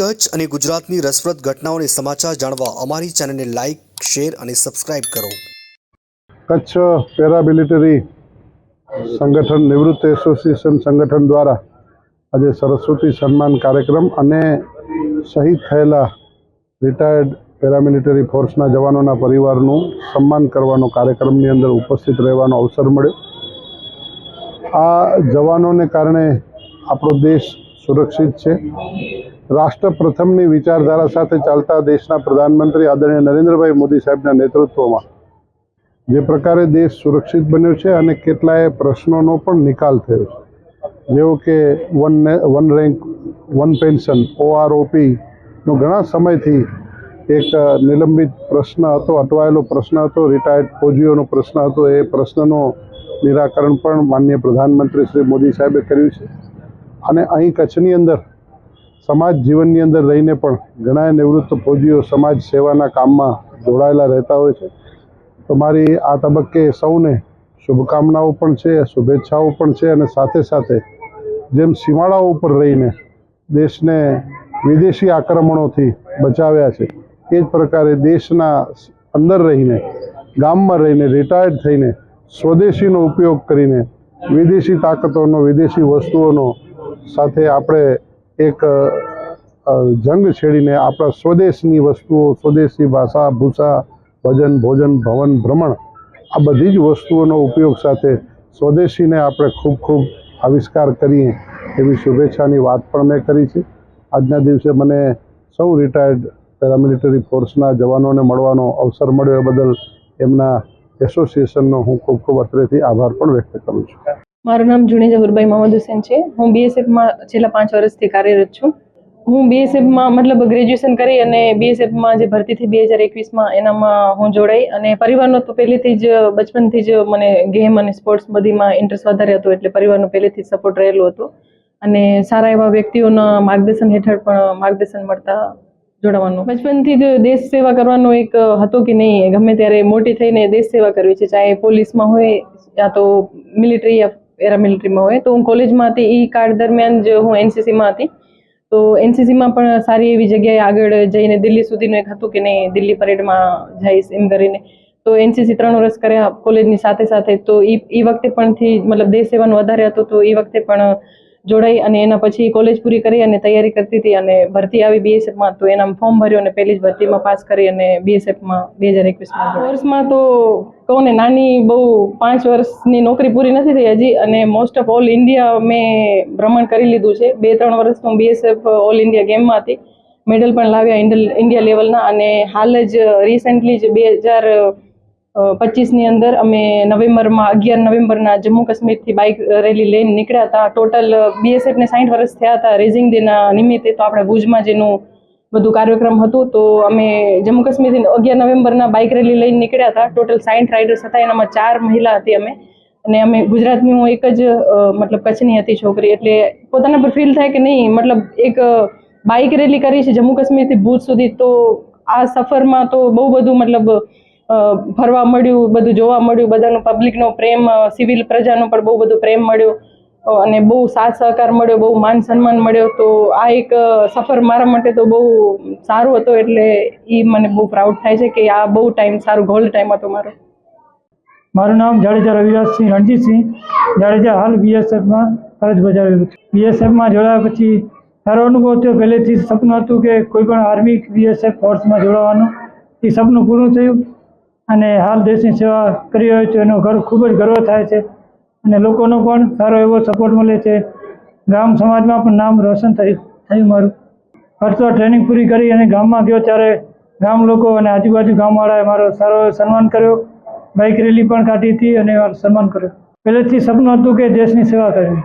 કચ્છ અને ગુજરાતની રસપ્રદ ઘટનાઓને સમાચાર જાણવા અમારી ચેનલને લાઇક શેર અને સબસ્ક્રાઇબ કરો. કચ્છ પેરામિલિટરી સંગઠન, નિવૃત્ત એસોસિએશન સંગઠન દ્વારા આજે સરસ્વતી સન્માન કાર્યક્રમ અને શહીદ થયેલા રિટાયર્ડ પેરામિલિટરી ફોર્સના જવાનોના પરિવારનું સન્માન કરવાનો કાર્યક્રમની અંદર ઉપસ્થિત રહેવાનો અવસર મળ્યો. આ જવાનોને કારણે આપણો દેશ સુરક્ષિત છે. રાષ્ટ્ર પ્રથમની વિચારધારા સાથે ચાલતા દેશના પ્રધાનમંત્રી આદરણીય નરેન્દ્રભાઈ મોદી સાહેબના નેતૃત્વમાં. જે પ્રકારે દેશ સુરક્ષિત બન્યો છે અને કેટલાય પ્રશ્નોનો પણ નિકાલ થયો છે. જેવો કે one one rank, one pension ઓઆરઓપીનો ઘણા સમયથી એક નિલંબિત પ્રશ્ન હતો, અટવાયેલો પ્રશ્ન હતો, રિટાયર્ડ ફોજીઓનો પ્રશ્ન હતો. એ પ્રશ્નનો નિરાકરણ પણ માન્ય પ્રધાનમંત્રી શ્રી મોદી સાહેબે કર્યું છે. અને અહીં કચ્છની અંદર સમાજ જીવનની અંદર રહીને પણ ઘણા નિવૃત્ત ફોજીઓ સમાજ સેવાના કામમાં જોડાયેલા રહેતા હોય છે. તો મારી આ તબક્કે સૌને શુભકામનાઓ પણ છે, શુભેચ્છાઓ પણ છે અને સાથે સાથે જેમ સીમાડાઓ ઉપર રહીને દેશને વિદેશી આક્રમણોથી બચાવ્યા છે, એ જ પ્રકારે દેશના અંદર રહીને, ગામમાં રહીને રિટાયર્ડ થઈને, સ્વદેશીનો ઉપયોગ કરીને, વિદેશી તાકાતોનો, વિદેશી વસ્તુઓનો સાથે આપણે એક જંગ છેડીને આપણા સ્વદેશની વસ્તુઓ, સ્વદેશી ભાષા, ભૂષા, ભજન, ભોજન, ભવન, ભ્રમણ, આ બધી જ વસ્તુઓનો ઉપયોગ સાથે સ્વદેશીને આપણે ખૂબ ખૂબ આવિષ્કાર કરીએ એવી શુભેચ્છાની વાત પણ મેં કરી છે. આજના દિવસે મને સૌ રિટાયર્ડ પેરામિલિટરી ફોર્સના જવાનોને મળવાનો અવસર મળ્યો બદલ એમના એસોસિએશનનો હું ખૂબ ખૂબ અત્રેથી આભાર પણ વ્યક્ત કરું છું. મારું નામ જુનેજા જહુરભાઈ મોહમ્મદ હુસેન છે. હું બીએસએફમાં છેલ્લા પાંચ વર્ષથી કાર્યરત છું. હું બીએસએફમાં મતલબ ગ્રેજ્યુએશન કરી અને બીએસએફમાં જે ભરતી થઈ બે હજાર એકવીસમાં એનામાં હું જોડાઈ અને પરિવારનો તો પહેલેથી જ બચપનથી જ મને ગેમ અને સ્પોર્ટ્સ બધીમાં ઇન્ટરેસ્ટ વધારે હતો એટલે પરિવારનો પહેલેથી સપોર્ટ રહેલો હતો. અને સારા એવા વ્યક્તિઓના માર્ગદર્શન હેઠળ પણ માર્ગદર્શન મળતા જોડાવાનું. બચપનથી જ દેશ સેવા કરવાનો એક હતો કે નહીં, ગમે ત્યારે મોટી થઈને દેશ સેવા કરવી છે, ચાહે પોલીસમાં હોય યા તો મિલિટરી યા પેરામિલિટરીમાં હોય, તો હું કોલેજમાં હતી એ કાળ દરમિયાન જ હું એનસીસીમાં હતી. તો એનસીસીમાં પણ સારી એવી જગ્યાએ આગળ જઈને દિલ્હી સુધીનું એક હતું કે નહીં, દિલ્હી પરેડમાં જઈશ એમ કરીને. તો એનસીસી ત્રણ વર્ષ કર્યા કોલેજની સાથે સાથે, તો એ વખતે પણથી મતલબ દેશ સેવાનું વધારે હતું, તો એ વખતે પણ જોડાઈ અને એના પછી કોલેજ પૂરી કરી અને તૈયારી કરતી હતી અને ભરતી આવી બીએસએફમાં તો એના ફોર્મ ભર્યું અને પહેલી જ ભરતીમાં પાસ કરી અને બીએસએફમાં બે હજાર એકવીસમાં વર્ષમાં તો કહું ને, નાની બહુ પાંચ વર્ષની નોકરી પૂરી નથી થઈ હજી અને મોસ્ટ ઓફ ઓલ ઇન્ડિયા મેં ભ્રમણ કરી લીધું છે. બે ત્રણ વર્ષ હું બીએસએફ ઓલ ઇન્ડિયા ગેમમાં હતી. મેડલ પણ લાવ્યા ઇન્ડિયા લેવલના અને હાલ જ રિસેન્ટલી જ બે હજાર પચીસની અંદર અમે નવેમ્બરમાં, અગિયાર નવેમ્બરના જમ્મુ કાશ્મીરથી બાઇક રેલી લઈને નીકળ્યા હતા. ટોટલ બીએસએફને સાઠ વર્ષ થયા હતા રેઝિંગ ડેના નિમિત્તે. તો આપણે ભુજમાં જેનું બધું કાર્યક્રમ હતું. તો અમે જમ્મુ કાશ્મીરથી અગિયાર નવેમ્બરના બાઇક રેલી લઈને નીકળ્યા હતા. ટોટલ સાઠ રાઇડર્સ હતા. એનામાં ચાર મહિલા હતી અમે. અને અમે ગુજરાતની હું એક જ મતલબ કચ્છની હતી છોકરી. એટલે પોતાના પર ફીલ થાય કે નહીં, મતલબ એક બાઇક રેલી કરી છે જમ્મુ કાશ્મીરથી ભુજ સુધી. તો આ સફરમાં તો બહુ બધું મતલબ ફરવા મળ્યું, બધું જોવા મળ્યું, બધાનો પબ્લિકનો પ્રેમ સિવિલ પ્રજાનો પણ બહુ બધો પ્રેમ મળ્યો. અને બહુ સાથ સહકાર મળ્યો, બહુ માન સન્માન મળ્યો. તો આ એક સફર મારા માટે તો બહુ સારો હતો એટલે એ મને બહુ પ્રાઉડ થાય છે કે આ બહુ ટાઈમ સારો ગોલ્ડ ટાઈમ હતો મારો. મારું નામ જાડેજા રવિદાસસિંહ રણજીતસિંહ. જાડેજા હાલ બીએસએફમાં ફરજ બજાવી રહ્યું છું બીએસએફમાં જોડાયા પછી સારો અનુભવ થયો. પહેલેથી સપનું હતું કે કોઈ પણ આર્મી બીએસએફ ફોર્સમાં જોડાવાનું. એ સપનું પૂરું થયું. અને હાલ દેશની સેવા કરી રહ્યો છું એનો ગર્વ, ખૂબ જ ગર્વ થાય છે. અને લોકોનો પણ સારો એવો સપોર્ટ મળે છે. ગામ સમાજમાં પણ નામ રોશન થયું થયું મારું. ફરતો ટ્રેનિંગ પૂરી કરી અને ગામમાં ગયો ત્યારે ગામ લોકો અને આજુબાજુ ગામવાળાએ મારો સારો સન્માન કર્યો. બાઇક રેલી પણ કાઢી હતી અને મારું સન્માન કર્યો. પહેલેથી સપનું હતું કે દેશની સેવા કરવી.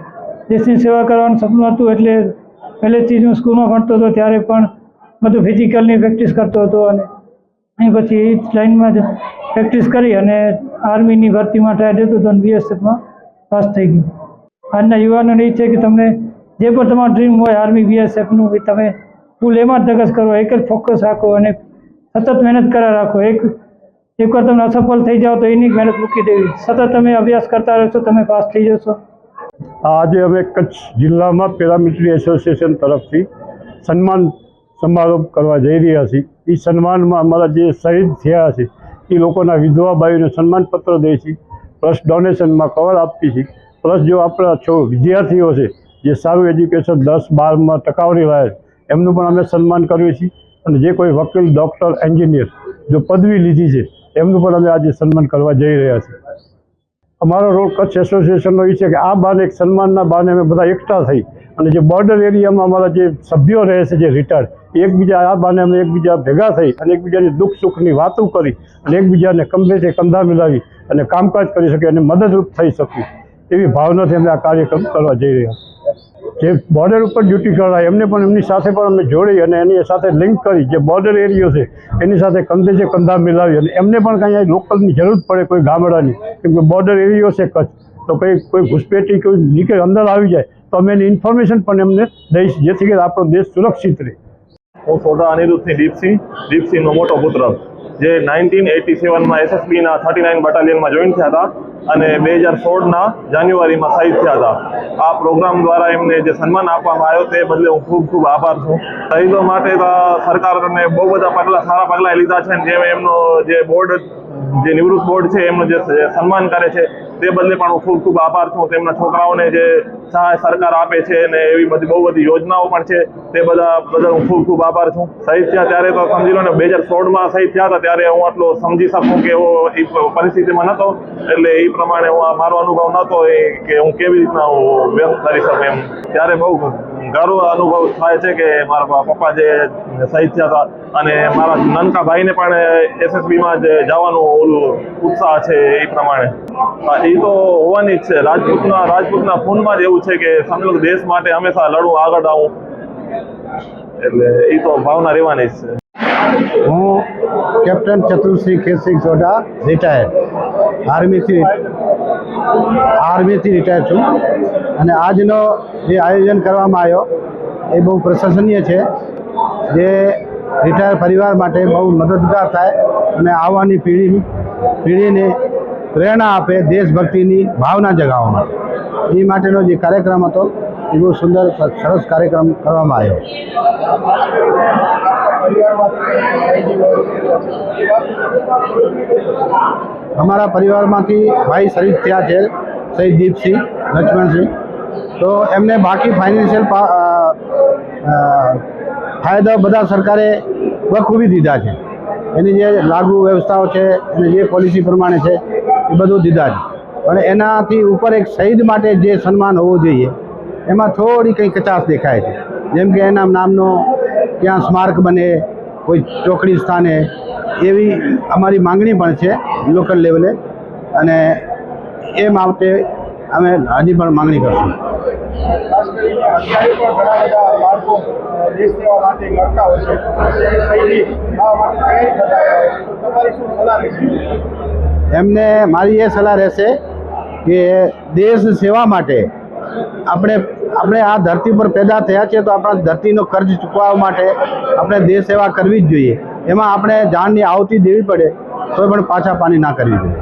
દેશની સેવા કરવાનું સપનું હતું એટલે પહેલેથી જ હું સ્કૂલમાં ભણતો હતો, ત્યારે પણ બધું ફિઝિકલની પ્રેક્ટિસ કરતો હતો અને અહીં પછી એ જ લાઇનમાં જ પ્રેક્ટિસ કરી અને આર્મીની ભરતીમાં ટ્રાય દેતું હતું અને બીએસએફમાં પાસ થઈ ગયું. આજના યુવાનોને એ છે કે તમને જે પણ તમારું ડ્રીમ હોય આર્મી બીએસએફનું એ તમે ફૂલ એમાં જ ધગસ કરો, એક જ ફોકસ રાખો અને સતત મહેનત કરા રાખો. એક, એકવાર તમે અસફળ થઈ જાઓ તો એની મહેનત મૂકી દેવી. સતત તમે અભ્યાસ કરતા રહેશો, તમે પાસ થઈ જશો. આજે અમે કચ્છ જિલ્લામાં પેરામિલિટરી એસોસિએશન તરફથી સન્માન સમારોહ કરવા જઈ રહ્યા છીએ. એ સન્માનમાં અમારા જે શહીદ થયા છે, એ લોકોના વિધવા ભાઈઓને સન્માનપત્ર દે છે, પ્લસ ડોનેશનમાં કવર આપી છે, પ્લસ જો આપણા છો વિદ્યાર્થીઓ છે, જે સારું એજ્યુકેશન દસ બારમાં ટકાવરી લાવે, એમનું પણ અમે સન્માન કરીએ છીએ. અને જે કોઈ વકીલ, ડૉક્ટર, એન્જિનિયર, જો પદવી લીધી છે, એમનું પણ અમે આજે સન્માન કરવા જઈ રહ્યા છીએ. અમારો રોલ કચ્છ એસોસિએશનનો એ છે કે આ બાને એક સન્માનના બાને અમે બધા એકઠા થઈ અને જે બોર્ડર એરિયામાં અમારા જે સભ્યો રહે છે, જે રિટાયર્ડ એકબીજા આ બાને અમે એકબીજા ભેગા થઈ અને એકબીજાની દુઃખ સુખની વાતો કરી અને એકબીજાને કંધેથી કંધા મિલાવી અને કામકાજ કરી શકીએ અને મદદરૂપ થઈ શકીએ. એવી ભાવનાથી અમે આ કાર્યક્રમ કરવા જઈ રહ્યા જે બોર્ડર ઉપર ડ્યુટી કરાય, એમને પણ એમની સાથે પણ અમે જોડી અને એની સાથે લિંક કરી જે બોર્ડર એરિયો છે, એની સાથે કંધે છે કંધા મિલાવી અને એમને પણ કંઈ લોકલની જરૂર પડે કોઈ ગામડાની, કેમ બોર્ડર એરિયો છે કચ્છ, તો કંઈ, કોઈ ઘૂસપેટી કોઈ નીકળે, અંદર આવી જાય, તો અમે એની ઇન્ફોર્મેશન પણ એમને દઈશ, જેથી કરી આપણો દેશ સુરક્ષિત રહે. હું સોઢા અનિરુદ્ધની દીપસિંહ, દીપસિંહનો મોટો પુત્ર. જે નાઇન્ટીન એટી સેવનમાં એસએસબીના થર્ટી નાઇન બટાલિયનમાં જોઈન થયા હતા અને બે હજાર સોળના જાન્યુઆરીમાં શહીદ થયા હતા. આ પ્રોગ્રામ દ્વારા એમને જે સન્માન આપવામાં આવ્યો તે બદલે હું ખૂબ ખૂબ આભાર છું. શહીદો માટે સરકારને બહુ બધા પગલાં, સારા પગલાં લીધા છે જેમ એમનો જે બોર્ડ જે નિવૃત્ત બોર્ડ છે, એમનું જે સન્માન કરે છે, તે બદલે પણ હું ખૂબ ખૂબ આભાર છું. તેમના છોકરાઓને જે સહાય સરકાર આપે છે અને એવી બધી બહુ બધી યોજનાઓ પણ છે, તે બધા, બદલ હું ખૂબ ખૂબ આભાર છું. શહીદ થયા ત્યારે તો સમજી લો ને, બે હજાર સોળમાં શહીદ થયા હતા, ત્યારે હું આટલો સમજી શકું કે એવો એ પરિસ્થિતિમાં નહોતો એટલે એ પ્રમાણે હું મારો અનુભવ નહોતો એ કે હું કેવી રીતના હું વ્યક્ત કરી શકું એમ. ત્યારે બહુ ગર્વ અનુભવ થાય છે કે મારા પપ્પા જે શહીદ થયા હતા અને મારા નાનકા ભાઈને પણ એસએસબીમાં જે જવાનું ઓલું ઉત્સાહ છે એ પ્રમાણે. એ તો હોવાની જ છે. રાજપૂતના રાજપૂતના ખૂનમાં જ એવું છે કે સમગ્ર દેશ માટે હંમેશા લડવું આગળ આવું. એટલે એ તો ભાવના રહેવાની જ છે. હું કેપ્ટન ચતુરસિંહ કેસિંહ સોઢા રિટાયર્ડ આર્મીથી આર્મીથી રિટાયર છું. અને આજનો જે આયોજન કરવામાં આવ્યો, એ બહુ પ્રશંસનીય છે. જે રિટાયર પરિવાર માટે બહુ મદદગાર થાય અને આવવાની પેઢી, પેઢીને પ્રેરણા આપે દેશભક્તિની ભાવના જગાવવામાં. એ માટેનો જે કાર્યક્રમ હતો, એ બહુ સુંદર સરસ કાર્યક્રમ કરવામાં આવ્યો. અમારા પરિવારમાંથી ભાઈ શહીદ થયા છે, શહીદ દીપસિંહ, લક્ષ્મણસિંહ. તો એમને બાકી ફાઇનાન્શિયલ ફાયદા બધા સરકારે બખૂબી દીધા છે. એની જે લાગુ વ્યવસ્થાઓ છે અને જે પોલિસી પ્રમાણે છે, એ બધું દીધા છે. પણ એનાથી ઉપર એક શહીદ માટે જે સન્માન હોવું જોઈએ, એમાં થોડી કંઈ કચાશ દેખાય છે. જેમ કે એના નામનો ક્યાં સ્મારક બને, કોઈ ચોકડી સ્થાને, એવી અમારી માંગણી પણ છે, લોકલ લેવલે. અને એ માટે અમે હજી પણ માંગણી કરશું. એમને મારી એ સલાહ રહેશે કે દેશ સેવા માટે આપણે આપણે આ ધરતી પર પેદા થયા છીએ તો આપણા ધરતીનો ખર્ચ ચૂકવવા માટે આપણે દેશ સેવા કરવી જ જોઈએ. એમાં આપણે જાણની આવતી દેવી પડે તો પણ પાછા પાણી ના કરવી જોઈએ.